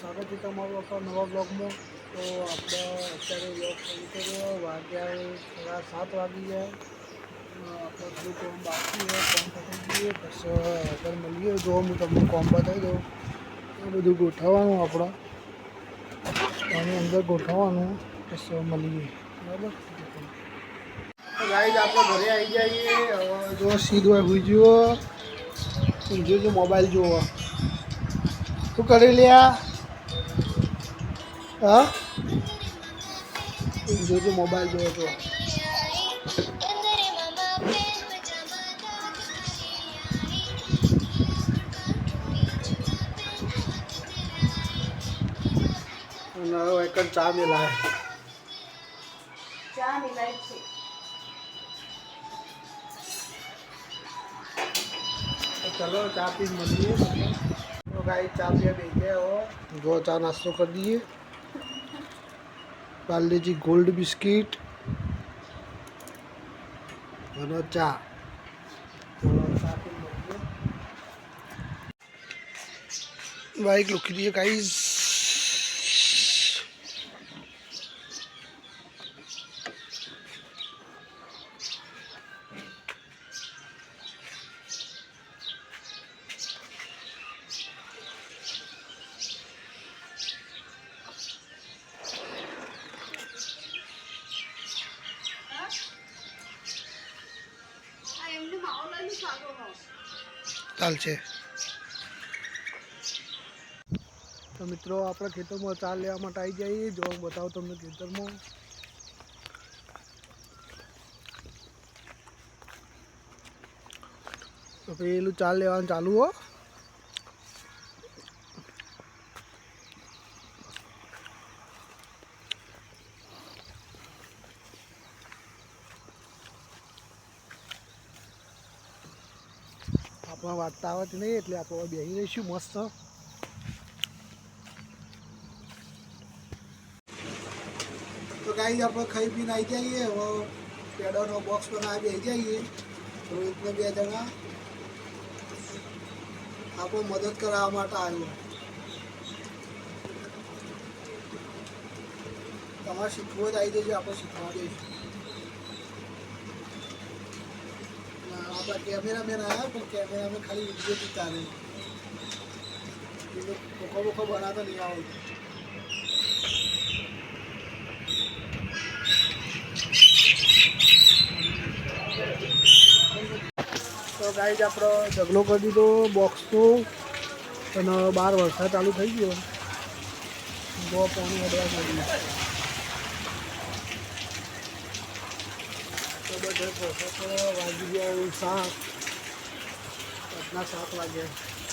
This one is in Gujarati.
સ્વાગત છે તમારું આપણા નવા બ્લોગમાં. તો આપણે અત્યારે બ્લોગ શરૂ કર્યો. વાગ્યા થોડા સાત વાગી ગયા. આપણે થોડું કોમ બાકી હોય કોમ પતાવી દઈએ પછી આગળ મળીએ. જો હું તમને કોમ બતાવી દઉં. એ બધું ગોઠવવાનું આપણે. આની અંદર ગોઠવવાનું. પછી મળીએ. બરાબર? ગાઈડ આપણે ઘરે આવી જઈએ જો સીધો જુઓ ઊંધું જો મોબાઈલ જુઓ શું કરી લ્યા હા? ઊંધું જો મોબાઈલ જોયો તો. અને હવે એક ચા મેલાય. ચા મિલાય છે. ચલો ચા પી મળીએ. તો ગાઈ ચા પીએ બેસીએ હો. જો ચા નાસ્તો કરી દઈએ. પાર્લેજી ગોલ્ડ બિસ્કિટ અને ચા તો ચા પી મળીએ બાઈક લૂકી ચાલશે. તો મિત્રો, આપણે ખેતરમાં ચાલ લેવા માટે આવી જઈએ જો હું બતાવું તમને ખેતરમાં. તો પેલું ચાલ લેવાનું ચાલુ હો. આપણે વાંચતા આવડતી નહીં એટલે આપણે બેસી રહીશું મસ્ત. તો કાંઈ આપણે ખાઈ પીને આવી જઈએ. હવે પેડોનો બોક્સ બનાવી બેસી જઈએ. રોહિતને બે જણા આપણે મદદ કરાવવા માટે આવ્યો તમારે શીખવું જ આવી જજો, આપણે શીખવા દઈશું આપણા કેમેરામેન આવ્યા પણ કેમેરામેન ખાલી વીડિયો જ ઉતારે ખોખો બોખો બનાવતા નહીં આવડતું તો ગાઈડ આપણો ઝઘડો કરી દીધો બોક્સનો અને બાર વરસાદ ચાલુ થઈ ગયો. બહુ પાણી હડવા માંડ્યું તો બધા વરસાદ વાગી ગયો સાત. રાતના સાત વાગ્યા.